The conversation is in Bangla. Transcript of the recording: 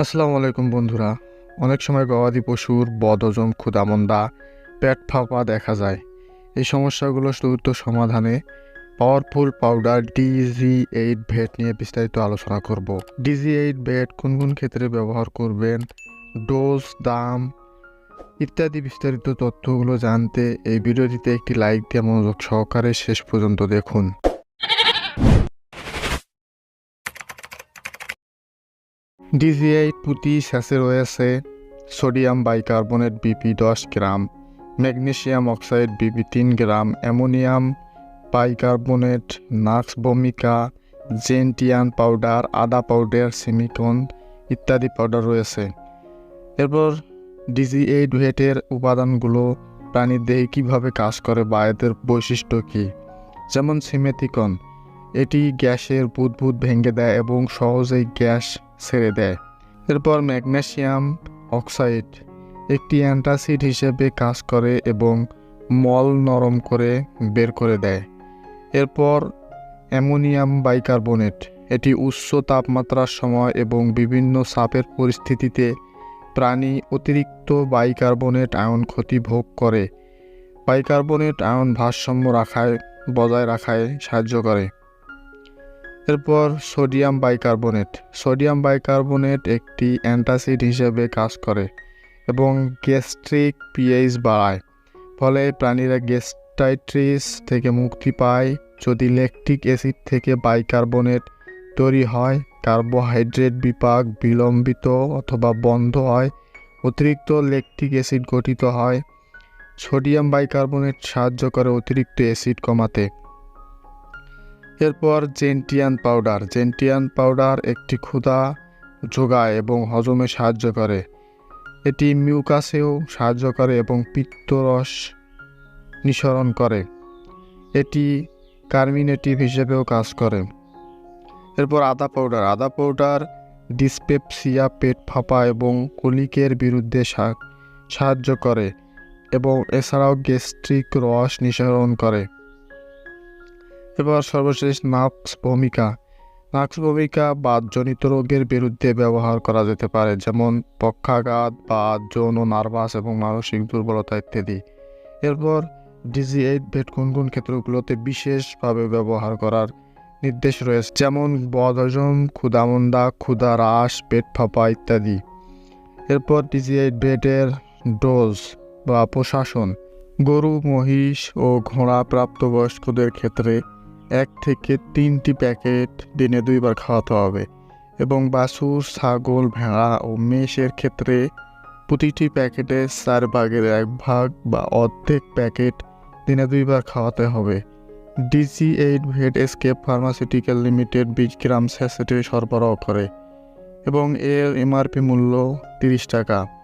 আসসালামু আলাইকুম বন্ধুরা। অনেক সময় গবাদি পশুর বদহজম ক্ষুধামন্দা পেট ফাঁপা দেখা যায়। এই সমস্যাগুলো দ্রুত সমাধানে powerful powder DG eight vet নিয়ে বিস্তারিত আলোচনা করব। ডিজি এইট ভেট কোন কোন ক্ষেত্রে ব্যবহার করবেন ডোজ দাম ইত্যাদি বিস্তারিত তথ্যগুলো জানতে এই ভিডিওটিতে একটি লাইক দিয়ে মনোযোগ সহকারে শেষ পর্যন্ত দেখুন। ডিজিআইট পুঁতি স্যাসে রয়েছে সোডিয়াম বাইকার্বনেট বিপি দশ গ্রাম, ম্যাগনেসিয়াম অক্সাইড বিপি তিন গ্রাম, ammonium bicarbonate, nux vomica, gentian powder, আদা পাউডার, সিমিকন ইত্যাদি পাউডার রয়েছে। এরপর ডিজি এইট ভেটের উপাদানগুলো প্রাণীর দেহে কীভাবে কাজ করে বা এদের বৈশিষ্ট্য কী? যেমন সিমেথিকন এটি গ্যাসের বুদবুদ ভেঙে দেয় এবং সহজেই গ্যাস ছেড়ে দেয়। এরপর ম্যাগনেশিয়াম অক্সাইড একটি অ্যান্টাসিড হিসেবে কাজ করে এবং মল নরম করে বের করে দেয়। এরপর অ্যামোনিয়াম বাইকার্বনেট, এটি উচ্চ তাপমাত্রার সময় এবং বিভিন্ন চাপের পরিস্থিতিতে প্রাণী অতিরিক্ত বাইকার্বনেট আয়ন ক্ষতি ভোগ করে। বাইকার্বনেট আয়ন ভারসাম্য রাখায়, বজায় রাখায় সাহায্য করে। এরপর সোডিয়াম বাইকার্বনেট। সোডিয়াম বাইকার্বনেট একটি অ্যান্টাসিড হিসেবে কাজ করে এবং গ্যাস্ট্রিক পিএইচ বাড়ায়। ফলে প্রাণীরা গ্যাস্ট্রাইট্রিস থেকে মুক্তি পায়। যদি ল্যাকটিক অ্যাসিড থেকে বাইকার্বনেট তৈরি হয়, কার্বোহাইড্রেট বিপাক বিলম্বিত অথবা বন্ধ হয়, অতিরিক্ত ল্যাকটিক অ্যাসিড গঠিত হয়। সোডিয়াম বাইকার্বনেট সাহায্য করে অতিরিক্ত অ্যাসিড কমাতে। এরপর জেন্টিয়ান পাউডার। জেন্টিয়ান পাউডার একটি ক্ষুধা যোগায় এবং হজমে সাহায্য করে। এটি মিউকাসেও সাহায্য করে এবং পিত্তরস নিঃসরণ করে। এটি কার্মিনেটিভ হিসেবেও কাজ করে। এরপর আদা পাউডার। আদা পাউডার ডিসপেপসিয়া, পেট ফাঁপা এবং কলিকের বিরুদ্ধে সাহায্য করে এবং এছাড়াও গ্যাস্ট্রিক রস নিঃসরণ করে। এবার সর্বশেষ নাক্স ভূমিকা। নাক্স ভূমিকা বাতজনিত রোগের বিরুদ্ধে ব্যবহার করা যেতে পারে, যেমন পক্ষাঘাত বাত যৌন নার্ভাস এবং মানসিক দুর্বলতা ইত্যাদি। এরপর ডিজি এইট ভেট কোন কোন ক্ষেত্রগুলোতে বিশেষভাবে ব্যবহার করার নির্দেশ রয়েছে, যেমন বদহজম, ক্ষুধামন্দা ক্ষুধা হ্রাস পেট ফাঁপা ইত্যাদি। এরপর ডিজি এইট ভেটের ডোজ বা প্রশাসন। গরু, মহিষ ও ঘোড়া প্রাপ্তবয়স্কদের ক্ষেত্রে এক থেকে তিনটি প্যাকেট দিনে দুইবার খাওয়াতে হবে এবং বাছুর, ছাগল, ভেড়া ও মেষের ক্ষেত্রে প্রতিটি প্যাকেটে চার ভাগের এক ভাগ বা অর্ধেক প্যাকেট দিনে দুইবার খাওয়াতে হবে। DG eight vet escape pharmaceutical limited বিশ গ্রাম স্যাসেটে সরবরাহ করে এবং এর এমআরপি মূল্য তিরিশ টাকা।